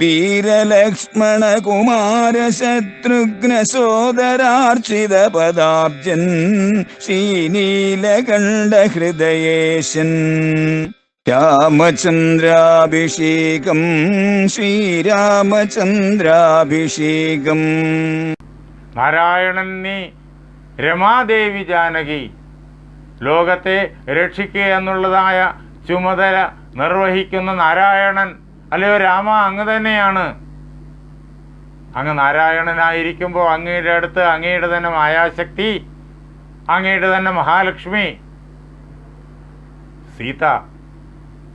വീരലക്ഷ്മണ കുമാര ശത്രുഘ്ന സോദരാർച്ചിത പദാബ്ജൻ ശ്രീനീലകണ്ഠ ഹൃദയേശൻ രാമചന്ദ്രാഭിഷേകം ശ്രീരാമചന്ദ്രാഭിഷേകം. നാരായണൻ നീ രമാദേവി ജാനകി. ലോകത്തെ രക്ഷിക്കുക എന്നുള്ളതായ ചുമതല നിർവഹിക്കുന്ന നാരായണൻ അല്ലയോ രാമ അങ്ങ് തന്നെയാണ്. അങ്ങ് നാരായണനായിരിക്കുമ്പോൾ അങ്ങയുടെ അടുത്ത് അങ്ങയുടെ തന്നെ മായാശക്തി അങ്ങയുടെ തന്നെ മഹാലക്ഷ്മി. സീത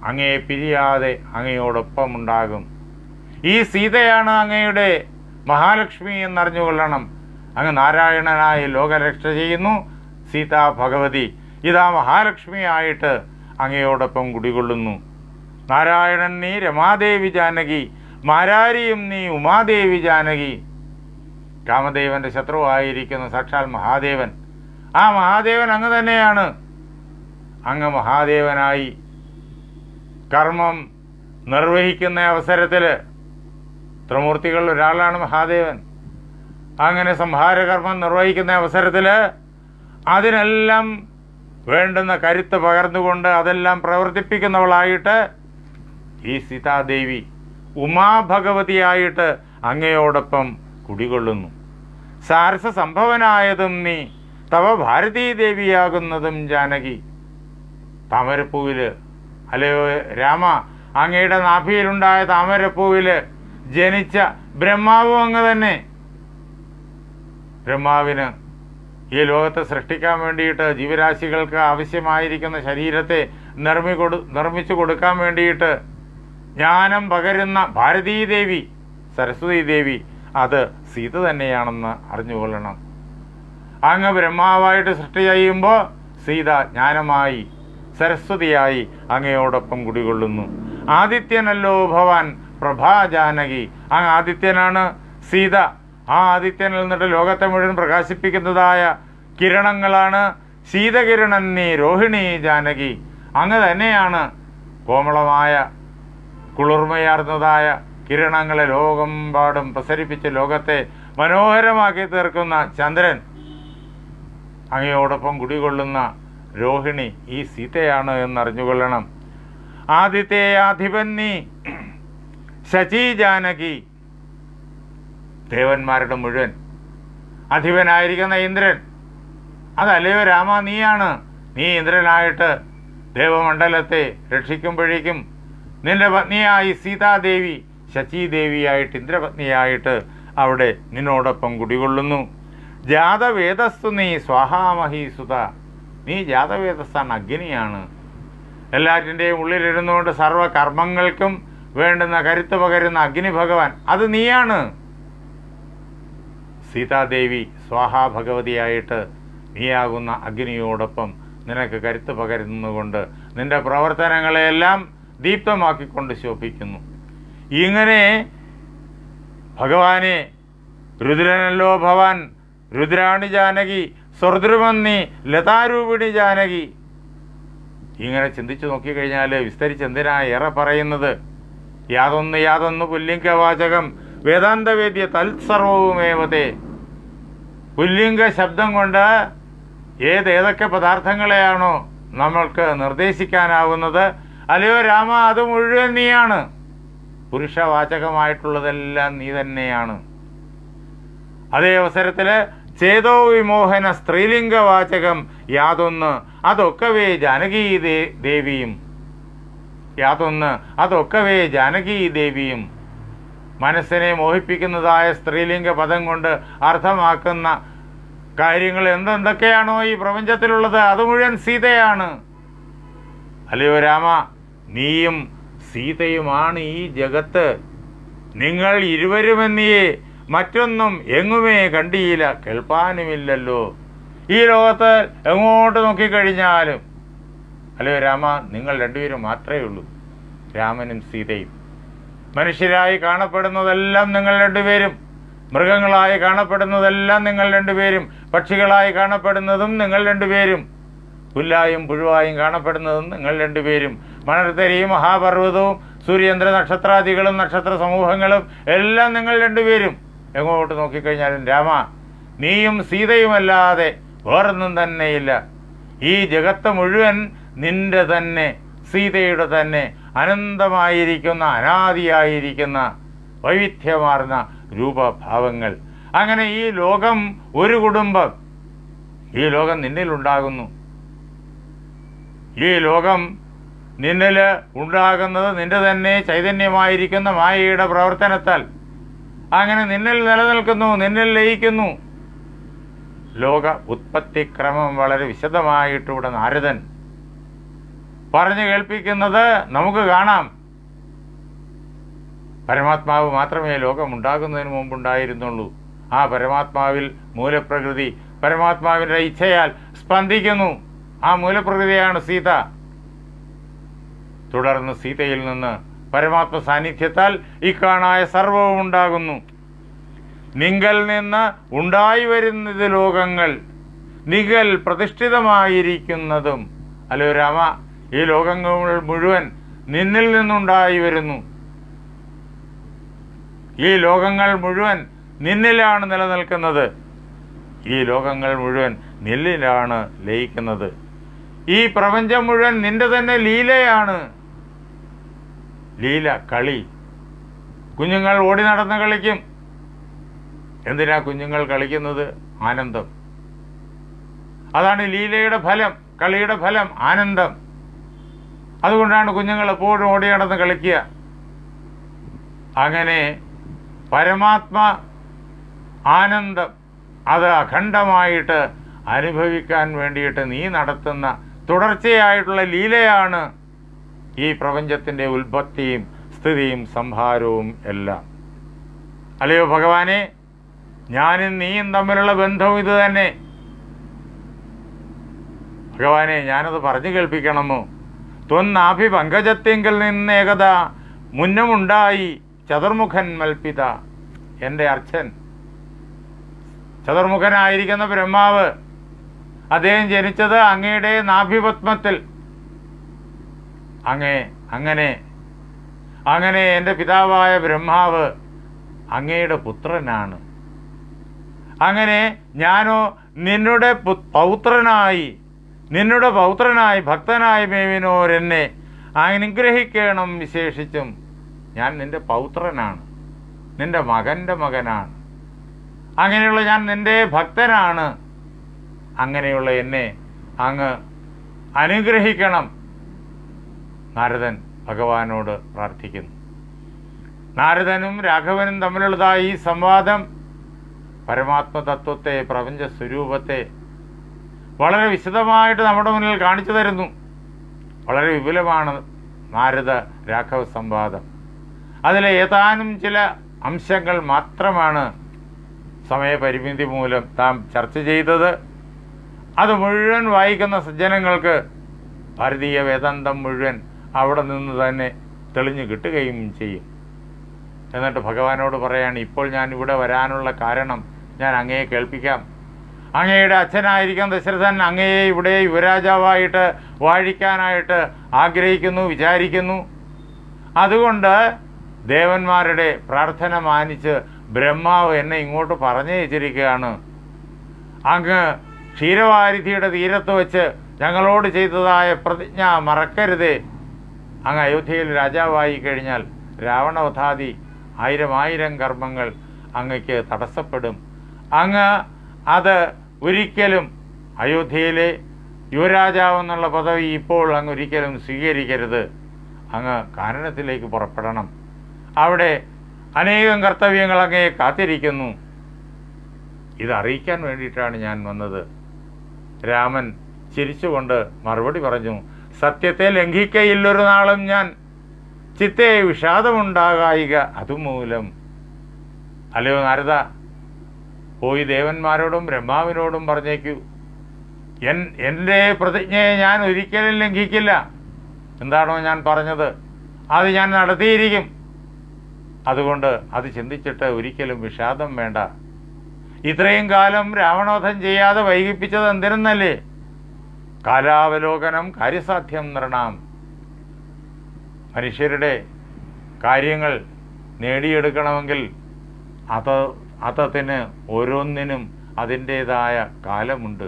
അങ്ങയെ പിരിയാതെ അങ്ങയോടൊപ്പം ഉണ്ടാകും ഈ സീതയാണ് അങ്ങയുടെ മഹാലക്ഷ്മി എന്നറിഞ്ഞുകൊള്ളണം. അങ്ങ് നാരായണനായി ലോകരക്ഷ ചെയ്യുന്നു. സീതാ ഭഗവതി ഇതാ മഹാലക്ഷ്മിയായിട്ട് അങ്ങയോടൊപ്പം കുടികൊള്ളുന്നു. നാരായണൻ നീ രമാദേവി ജാനകി മാരാരിയും നീ ഉമാദേവി ജാനകി. രാമദേവന്റെ ശത്രുവായിരിക്കുന്ന സാക്ഷാൽ മഹാദേവൻ. ആ മഹാദേവൻ അങ്ങ് തന്നെയാണ്. അങ്ങ് മഹാദേവനായി. കർമ്മം നിർവഹിക്കുന്ന അവസരത്തിൽ ത്രിമൂർത്തികളിൽ ഒരാളാണ് മഹാദേവൻ. അങ്ങനെ സംഹാരകർമ്മം നിർവഹിക്കുന്ന അവസരത്തിൽ അതിനെല്ലാം വേണ്ടുന്ന കരുത്ത് പകർന്നുകൊണ്ട് അതെല്ലാം പ്രവർത്തിപ്പിക്കുന്നവളായിട്ട് ഈ സീതാദേവി ഉമാഭഗവതിയായിട്ട് അങ്ങയോടൊപ്പം കുടികൊള്ളുന്നു. സാരസ സംഭവനായതും നീ തവ ഭാരതീദേവിയാകുന്നതും ജാനകി. താമരപ്പൂവിൽ അല്ലയോ രാമ അങ്ങയുടെ നാഭിയിലുണ്ടായ താമരപ്പൂവിൽ ജനിച്ച ബ്രഹ്മാവും അങ്ങ് തന്നെ. ബ്രഹ്മാവിന് ഈ ലോകത്തെ സൃഷ്ടിക്കാൻ വേണ്ടിയിട്ട് ജീവരാശികൾക്ക് ആവശ്യമായിരിക്കുന്ന ശരീരത്തെ നിർമ്മി കൊടു നിർമ്മിച്ചു കൊടുക്കാൻ വേണ്ടിയിട്ട് ജ്ഞാനം പകരുന്ന ഭാരതീദേവി സരസ്വതി ദേവി അത് സീത തന്നെയാണെന്ന് അറിഞ്ഞുകൊള്ളണം. അങ്ങ് ബ്രഹ്മാവായിട്ട് സൃഷ്ടി ചെയ്യുമ്പോൾ സീത ജ്ഞാനമായി സരസ്വതിയായി അങ്ങയോടൊപ്പം കുടികൊള്ളുന്നു. ആദിത്യനല്ലോ ഭവാൻ പ്രഭാജാനകി അങ്ങ് ആദിത്യനാണ് സീത. ആ ആദിത്യനിൽ നിന്നിട്ട് ലോകത്തെ മുഴുവൻ പ്രകാശിപ്പിക്കുന്നതായ കിരണങ്ങളാണ് ശീതകിരണൻ നീ രോഹിണി ജാനകി. അങ്ങ് തന്നെയാണ് കോമളമായ കുളിർമയാർന്നതായ കിരണങ്ങളെ ലോകമ്പാടും പ്രസരിപ്പിച്ച് ലോകത്തെ മനോഹരമാക്കി തീർക്കുന്ന ചന്ദ്രൻ. അങ്ങയോടൊപ്പം കുടികൊള്ളുന്ന രോഹിണി ഈ സീതയാണ് എന്നറിഞ്ഞുകൊള്ളണം. ആദിത്യ അധിപൻ നീ ശചി ജാനകി ദേവന്മാരുടെ മുഴുവൻ. അധിപനായിരിക്കുന്ന ഇന്ദ്രൻ. അതല്ലയോ രാമ നീയാണ്. നീ ഇന്ദ്രനായിട്ട് ദേവമണ്ഡലത്തെ രക്ഷിക്കുമ്പോഴേക്കും നിന്റെ പത്നിയായി സീതാദേവി ശശിദേവിയായിട്ട് ഇന്ദ്രപത്നിയായിട്ട് അവിടെ നിന്നോടൊപ്പം കുടികൊള്ളുന്നു. ജാതവേദസ്തു നീ സ്വാഹാമഹീസുത നീ ജാതവേദസ്സാണ് അഗ്നിയാണ്. എല്ലാറ്റിന്റെയും ഉള്ളിലിരുന്നുകൊണ്ട് സർവകർമ്മങ്ങൾക്കും വേണ്ടുന്ന കരുത്ത് പകരുന്ന അഗ്നി ഭഗവാൻ അത് നീയാണ്. സീതാദേവി സ്വാഹാ ഭഗവതിയായിട്ട് നീയാകുന്ന അഗ്നിയോടൊപ്പം നിനക്ക് കരുത്ത് പകരുന്നതുകൊണ്ട് നിന്റെ പ്രവർത്തനങ്ങളെല്ലാം ദീപ്തമാക്കിക്കൊണ്ട് ശോഭിക്കുന്നു. ഇങ്ങനെ ഭഗവാനെ രുദ്രനല്ലോ ഭവാൻ രുദ്രാണി ജാനകി സ്വർദ്രുമന്നി ലതാരൂപിണി ജാനകി. ഇങ്ങനെ ചിന്തിച്ചു നോക്കിക്കഴിഞ്ഞാൽ വിസ്തരിച്ച് എന്തിനാ ഏറെ പറയുന്നത്? യാതൊന്ന് യാതൊന്ന് പുല്ലിംഗവാചകം വേദാന്തവേദ്യ തൽസർവവുമേവതേ പുല്ലിംഗ ശബ്ദം കൊണ്ട് ഏത് ഏതൊക്കെ പദാർത്ഥങ്ങളെയാണോ നമ്മൾക്ക് നിർദ്ദേശിക്കാനാവുന്നത്? അല്ലയോ രാമ അത് മുഴുവൻ നീയാണ്. പുരുഷവാചകമായിട്ടുള്ളതെല്ലാം നീ തന്നെയാണ്. അതേ അവസരത്തിൽ ചേതോ വിമോഹന സ്ത്രീലിംഗവാചകം യാതൊന്ന് അതൊക്കവേ ജാനകീ ദേവിയും. യാതൊന്ന് അതൊക്കവേ ജാനകീ ദേവിയും. മനസ്സിനെ മോഹിപ്പിക്കുന്നതായ സ്ത്രീലിംഗ പദം കൊണ്ട് അർത്ഥമാക്കുന്ന കാര്യങ്ങൾ എന്തെന്തൊക്കെയാണോ ഈ പ്രപഞ്ചത്തിലുള്ളത്? അത് മുഴുവൻ സീതയാണ്. അല്ലയോ രാമ നീയും സീതയുമാണ് ഈ ജഗത്ത്. നിങ്ങൾ ഇരുവരുമെന്നിയെ മറ്റൊന്നും എങ്ങുമേ കണ്ടിയില്ല. കേൾപ്പാനുമില്ലല്ലോ. ഈ ലോകത്ത് എങ്ങോട്ട് നോക്കിക്കഴിഞ്ഞാലും. അല്ലയോ രാമ നിങ്ങൾ രണ്ടുപേരും മാത്രമേ ഉള്ളൂ. രാമനും സീതയും. മനുഷ്യരായി കാണപ്പെടുന്നതെല്ലാം നിങ്ങൾ രണ്ടുപേരും. മൃഗങ്ങളായി കാണപ്പെടുന്നതെല്ലാം നിങ്ങൾ രണ്ടുപേരും. പക്ഷികളായി കാണപ്പെടുന്നതും നിങ്ങൾ രണ്ടുപേരും. പുല്ലായും പുഴുവായും കാണപ്പെടുന്നതും നിങ്ങൾ രണ്ടുപേരും. മണർത്തരിയും മഹാപർവതവും സൂര്യചന്ദ്ര നക്ഷത്രാദികളും നക്ഷത്ര സമൂഹങ്ങളും എല്ലാം നിങ്ങൾ രണ്ടുപേരും എങ്ങോട്ട് നോക്കിക്കഴിഞ്ഞാലും രാമ നീയും സീതയുമല്ലാതെ വേറൊന്നും തന്നെയില്ല. ഈ ജഗത്ത് മുഴുവൻ നിന്റെ തന്നെ സീതയുടെ തന്നെ അനന്തമായിരിക്കുന്ന അനാദിയായിരിക്കുന്ന വൈവിധ്യമാർന്ന രൂപഭാവങ്ങൾ. അങ്ങനെ ഈ ലോകം ഒരു കുടുംബം. ഈ ലോകം നിന്നിലുണ്ടാകുന്നു. ഈ ലോകം നിന്നിൽ ഉണ്ടാകുന്നത് നിന്റെ തന്നെ ചൈതന്യമായിരിക്കുന്ന മായയുടെ പ്രവർത്തനത്താൽ. അങ്ങനെ നിന്നിൽ നിലനിൽക്കുന്നു നിന്നിൽ ലയിക്കുന്നു. ലോക ഉത്പത്തിക്രമം വളരെ വിശദമായിട്ടിവിടെ നാരദൻ പറഞ്ഞു കേൾപ്പിക്കുന്നത് നമുക്ക് കാണാം. പരമാത്മാവ് മാത്രമേ ലോകം ഉണ്ടാകുന്നതിന് മുമ്പുണ്ടായിരുന്നുള്ളൂ. ആ പരമാത്മാവിൽ മൂലപ്രകൃതി പരമാത്മാവിന്റെ ഇച്ഛയാൽ സ്പന്ദിക്കുന്നു. ആ മൂലപ്രകൃതിയാണ് സീത. തുടർന്ന് സീതയിൽ നിന്ന് പരമാത്മ സാന്നിധ്യത്താൽ ഇക്കാണായ സർവവും ഉണ്ടാകുന്നു. നിങ്കൽ നിന്ന് ഉണ്ടായി വരുന്നത് ലോകങ്ങൾ നികൽ പ്രതിഷ്ഠിതമായിരിക്കുന്നതും. അല്ലോ രാമ ഈ ലോകങ്ങൾ മുഴുവൻ നിന്നിൽ നിന്നുണ്ടായി വരുന്നു. ഈ ലോകങ്ങൾ മുഴുവൻ നിന്നിലാണ് നിലനിൽക്കുന്നത്. ഈ ലോകങ്ങൾ മുഴുവൻ നിന്നിലാണ് ലയിക്കുന്നത്. ഈ പ്രപഞ്ചം മുഴുവൻ നിന്റെ തന്നെ ലീലയാണ്. ലീല കളി. കുഞ്ഞുങ്ങൾ ഓടി നടന്ന് കളിക്കും. എന്തിനാ കുഞ്ഞുങ്ങൾ കളിക്കുന്നത്? ആനന്ദം. അതാണ് ലീലയുടെ ഫലം കളിയുടെ ഫലം ആനന്ദം. അതുകൊണ്ടാണ് കുഞ്ഞുങ്ങൾ എപ്പോഴും ഓടി നടന്ന് കളിക്കുക. അങ്ങനെ പരമാത്മ ആനന്ദം അത് അഖണ്ഡമായിട്ട് അനുഭവിക്കാൻ വേണ്ടിയിട്ട് നീ നടത്തുന്ന തുടർച്ചയായിട്ടുള്ള ലീലയാണ് ഈ പ്രപഞ്ചത്തിന്റെ ഉൽപ്പത്തിയും സ്ഥിതിയും സംഹാരവും എല്ലാം. അല്ലയോ ഭഗവാനെ? ഞാനും നീയും തമ്മിലുള്ള ബന്ധവും ഇത് തന്നെ. ഭഗവാനെ ഞാനത് പറഞ്ഞു കേൾപ്പിക്കണമോ? ത്വന്നാഭി പങ്കജത്തെങ്കിൽ ഏകത മുന്നമുണ്ടായി ചതുർമുഖൻ മൽപിത. എന്റെ അർച്ചൻ. ചതുർമുഖനായിരിക്കുന്ന ബ്രഹ്മാവ് അദ്ദേഹം ജനിച്ചത് അങ്ങയുടെ നാഭിപത്മത്തിൽ. അങ്ങേ അങ്ങനെ. അങ്ങനെ എന്റെ പിതാവായ ബ്രഹ്മാവ് അങ്ങയുടെ പുത്രനാണ്. അങ്ങനെ ഞാനോ നിന്നുടെ പൗത്രനായി നിന്നുടെ പൗത്രനായി ഭക്തനായി മേവിനോരെന്നെ അനുഗ്രഹിക്കണം വിശേഷിച്ചും ഞാൻ നിന്റെ പൗത്രനാണ്. നിന്റെ മകന്റെ മകനാണ്. അങ്ങനെയുള്ള ഞാൻ നിന്റെ ഭക്തനാണ്. അങ്ങനെയുള്ള എന്നെ അങ്ങ് അനുഗ്രഹിക്കണം. നാരദൻ ഭഗവാനോട് പ്രാർത്ഥിക്കുന്നു. നാരദനും രാഘവനും തമ്മിലുള്ളതായി ഈ സംവാദം പരമാത്മതത്വത്തെ പ്രപഞ്ച സ്വരൂപത്തെ വളരെ വിശദമായിട്ട് നമ്മുടെ മുന്നിൽ കാണിച്ചു തരുന്നു. വളരെ വിപുലമാണ് നാരദ രാഘവ സംവാദം. അതിലെ ഏതാനും ചില അംശങ്ങൾ മാത്രമാണ് സമയപരിമിതി മൂലം താം ചർച്ച ചെയ്തത്. അത് മുഴുവൻ വായിക്കുന്ന സജ്ജനങ്ങൾക്ക് ഭാരതീയ വേദാന്തം മുഴുവൻ അവിടെ നിന്ന് തന്നെ തെളിഞ്ഞു കിട്ടുകയും ചെയ്യും. എന്നിട്ട് ഭഗവാനോട് പറയാണ് ഇപ്പോൾ ഞാൻ ഇവിടെ വരാനുള്ള കാരണം ഞാൻ അങ്ങയെ കേൾപ്പിക്കാം. അങ്ങയുടെ അച്ഛനായിരിക്കുന്ന ദശരഥൻ അങ്ങയെ ഇവിടെ യുവരാജാവായിട്ട് വാഴിക്കാനായിട്ട് ആഗ്രഹിക്കുന്നു വിചാരിക്കുന്നു. അതുകൊണ്ട് ദേവന്മാരുടെ പ്രാർത്ഥന മാനിച്ച് ബ്രഹ്മാവ് എന്നെ ഇങ്ങോട്ട് പറഞ്ഞയച്ചിരിക്കുകയാണ്. അങ്ങ് ക്ഷീരവാരിധിയുടെ തീരത്ത് വെച്ച് ഞങ്ങളോട് ചെയ്തതായ പ്രതിജ്ഞ മറക്കരുതേ. അങ്ങ് അയോധ്യയിൽ രാജാവായി കഴിഞ്ഞാൽ രാവണവധാതി ആയിരം ആയിരം കർമ്മങ്ങൾ അങ്ങക്ക് തടസ്സപ്പെടും. അങ്ങ് അത് ഒരിക്കലും അയോധ്യയിലെ യുവരാജാവെന്നുള്ള പദവി ഇപ്പോൾ അങ്ങ് ഒരിക്കലും സ്വീകരിക്കരുത്. അങ്ങ് കാനനത്തിലേക്ക് പുറപ്പെടണം. അവിടെ അനേകം കർത്തവ്യങ്ങൾ അങ്ങയെ കാത്തിരിക്കുന്നു. ഇതറിയിക്കാൻ വേണ്ടിയിട്ടാണ് ഞാൻ വന്നത്. രാമൻ ചിരിച്ചുകൊണ്ട് മറുപടി പറഞ്ഞു സത്യത്തെ ലംഘിക്കയില്ലൊരു നാളും ഞാൻ. ചിത്തെ വിഷാദമുണ്ടാകായിക അതുമൂലം. അല്ലയോ നാരദ പോയി ദേവന്മാരോടും ബ്രഹ്മാവിനോടും പറഞ്ഞേക്കൂ. എൻ എന്റെ പ്രതിജ്ഞയെ ഞാൻ ഒരിക്കലും ലംഘിക്കില്ല. എന്താണോ ഞാൻ പറഞ്ഞത്? അത് ഞാൻ നടത്തിയിരിക്കും. അതുകൊണ്ട് അത് ചിന്തിച്ചിട്ട് ഒരിക്കലും വിഷാദം വേണ്ട. ഇത്രയും കാലം രാവണോധം ചെയ്യാതെ വൈകിപ്പിച്ചത് എന്തിനെന്നല്ലേ കാലാവലോകനം കാര്യസാധ്യം നിർണാം മനുഷ്യരുടെ കാര്യങ്ങൾ നേടിയെടുക്കണമെങ്കിൽ അത അതത്തിന് ഓരോന്നിനും അതിന്റേതായ കാലമുണ്ട്.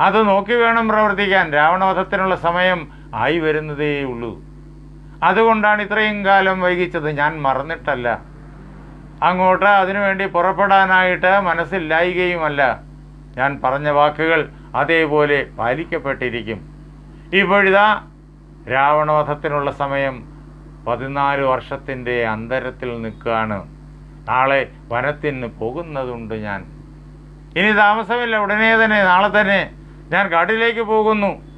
അത് നോക്കി വേണം പ്രവർത്തിക്കാൻ. രാവണവധത്തിനുള്ള സമയം ആയി വരുന്നതേ ഉള്ളൂ അതുകൊണ്ടാണ് ഇത്രയും കാലം വൈകിച്ചത്. ഞാൻ മറന്നിട്ടല്ല. അങ്ങോട്ട് അതിനുവേണ്ടി പുറപ്പെടാനായിട്ട് മനസ്സില്ലായികയുമല്ല. ഞാൻ പറഞ്ഞ വാക്കുകൾ അതേപോലെ പാലിക്കപ്പെട്ടിരിക്കും. ഇപ്പോഴിതാ രാവണവധത്തിനുള്ള സമയം പതിനാല് വർഷത്തിന്റെ അന്തരത്തിൽ നിൽക്കുകയാണ്. നാളെ വനത്തിന് പോകുന്നതുണ്ട് ഞാൻ. ഇനി താമസമില്ല. ഉടനെ തന്നെ നാളെ തന്നെ ഞാൻ കാട്ടിലേക്ക് പോകുന്നു.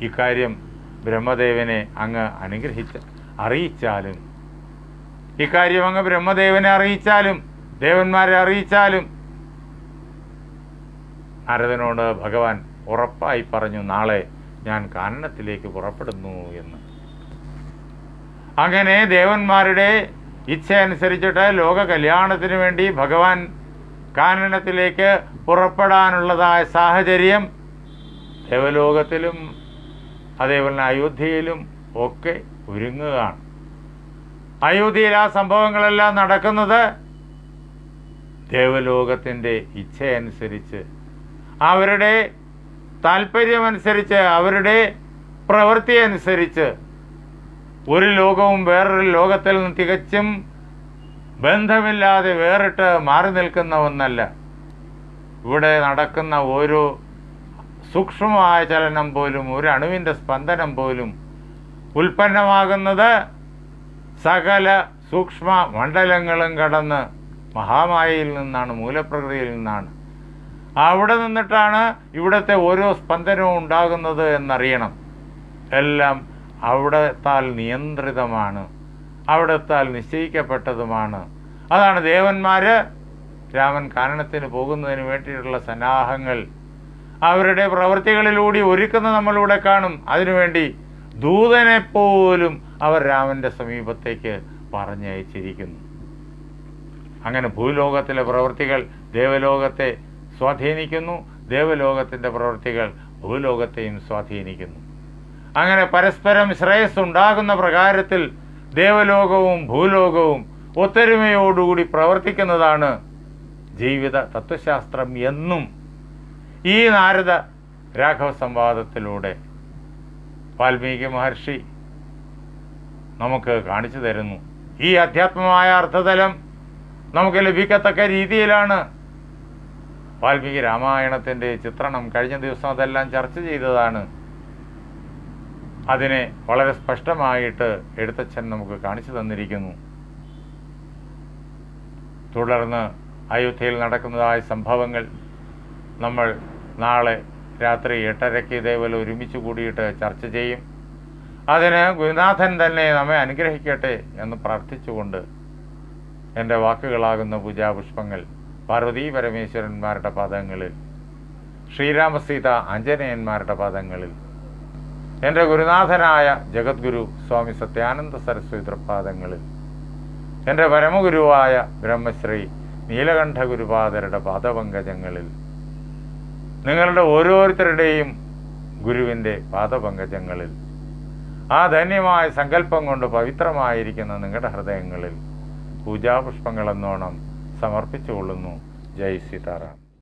ഇക്കാര്യം ബ്രഹ്മദേവനെ അങ്ങ് അനുഗ്രഹിച്ച അറിയിച്ചാലും ഇക്കാര്യം അങ്ങ് ബ്രഹ്മദേവനെ അറിയിച്ചാലും ദേവന്മാരെ അറിയിച്ചാലും നാരദനോട് ഭഗവാൻ ഉറപ്പായി പറഞ്ഞു നാളെ ഞാൻ കാനനത്തിലേക്ക് പുറപ്പെടുന്നു എന്ന്. അങ്ങനെ ദേവന്മാരുടെ ഇച്ഛ അനുസരിച്ചിട്ട് ലോക കല്യാണത്തിന് വേണ്ടി ഭഗവാൻ കാനനത്തിലേക്ക് പുറപ്പെടാനുള്ളതായ സാഹചര്യം ദേവലോകത്തിലും അതേപോലെ അയോധ്യയിലും ഒക്കെ ഒരുങ്ങുകയാണ്. അയോധ്യയിൽ ആ സംഭവങ്ങളെല്ലാം നടക്കുന്നത് ദേവലോകത്തിന്റെ ഇച്ഛയനുസരിച്ച് അവരുടെ താല്പര്യമനുസരിച്ച് അവരുടെ പ്രവൃത്തി അനുസരിച്ച് ഒരു ലോകവും വേറൊരു ലോകത്തിൽ നിന്ന് തികച്ചും ബന്ധമില്ലാതെ വേറിട്ട് മാറി നിൽക്കുന്ന ഒന്നല്ല. ഇവിടെ നടക്കുന്ന ഓരോ സൂക്ഷ്മമായ ചലനം പോലും ഒരു അണുവിന്റെ സ്പന്ദനം പോലും ഉൽപ്പന്നമാകുന്നത് സകല സൂക്ഷ്മ മണ്ഡലങ്ങളും കടന്ന് മഹാമായയിൽ നിന്നാണ് മൂലപ്രകൃതിയിൽ നിന്നാണ്. അവിടെ നിന്നിട്ടാണ് ഇവിടുത്തെ ഓരോ സ്പന്ദനവും ഉണ്ടാകുന്നത് എന്നറിയണം. എല്ലാം അവിടത്താൽ നിയന്ത്രിതമാണ്. അവിടത്താൽ നിശ്ചയിക്കപ്പെട്ടതുമാണ്. അതാണ് ദേവന്മാർ രാമൻ കാനനത്തിന് പോകുന്നതിന് വേണ്ടിയിട്ടുള്ള സന്നാഹങ്ങൾ. അവരുടെ പ്രവൃത്തികളിലൂടെ ഒരുക്കുന്ന നമ്മളിവിടെ കാണും. അതിനുവേണ്ടി ദൂതനെപ്പോലും അവർ രാമന്റെ സമീപത്തേക്ക് പറഞ്ഞയച്ചിരിക്കുന്നു. അങ്ങനെ ഭൂലോകത്തിലെ പ്രവൃത്തികൾ ദേവലോകത്തെ സ്വാധീനിക്കുന്നു. ദേവലോകത്തിന്റെ പ്രവൃത്തികൾ ഭൂലോകത്തെയും സ്വാധീനിക്കുന്നു. അങ്ങനെ പരസ്പരം ശ്രേയസ് ഉണ്ടാകുന്ന പ്രകാരത്തിൽ ദേവലോകവും ഭൂലോകവും ഒത്തൊരുമയോടുകൂടി പ്രവർത്തിക്കുന്നതാണ് ജീവിത തത്വശാസ്ത്രം എന്നും ഈ നാരദ രാഘവ സംവാദത്തിലൂടെ വാൽമീകി മഹർഷി നമുക്ക് കാണിച്ചു തരുന്നു. ഈ അധ്യാത്മമായ അർത്ഥതലം നമുക്ക് ലഭിക്കത്തക്ക രീതിയിലാണ് വാൽമീകി രാമായണത്തിന്റെ ചിത്രണം കഴിഞ്ഞ ദിവസം അതെല്ലാം ചർച്ച ചെയ്തതാണ്. അതിനെ വളരെ സ്പഷ്ടമായിട്ട് എഴുത്തച്ഛൻ നമുക്ക് കാണിച്ചു തന്നിരിക്കുന്നു. തുടർന്ന് അയോധ്യയിൽ നടക്കുന്നതായ സംഭവങ്ങൾ നമ്മൾ നാളെ രാത്രി എട്ടരയ്ക്ക് ഇതേപോലെ ഒരുമിച്ച് കൂടിയിട്ട് ചർച്ച ചെയ്യും. അതിന് ഗുരുനാഥൻ തന്നെ നമ്മെ അനുഗ്രഹിക്കട്ടെ എന്ന് പ്രാർത്ഥിച്ചുകൊണ്ട് എന്റെ വാക്കുകളാകുന്ന പൂജാപുഷ്പങ്ങൾ പാർവതീ പരമേശ്വരന്മാരുടെ പദങ്ങളിൽ ശ്രീരാമസീത അഞ്ജനയന്മാരുടെ പദങ്ങളിൽ എന്റെ ഗുരുനാഥനായ ജഗദ്ഗുരു സ്വാമി സത്യാനന്ദ സരസ്വതി പാദങ്ങളിൽ എന്റെ പരമഗുരുവായ ബ്രഹ്മശ്രീ നീലകണ്ഠ ഗുരുപാദരുടെ പാദപങ്കജങ്ങളിൽ നിങ്ങളുടെ ഓരോരുത്തരുടെയും ഗുരുവിന്റെ പാദപങ്കജങ്ങളിൽ ആ ധന്യമായ സങ്കല്പം കൊണ്ട് പവിത്രമായിരിക്കുന്ന നിങ്ങളുടെ ഹൃദയങ്ങളിൽ പൂജാപുഷ്പങ്ങളെന്നോണം സമർപ്പിച്ചുകൊള്ളുന്നു. ജയ് സീതാറാം.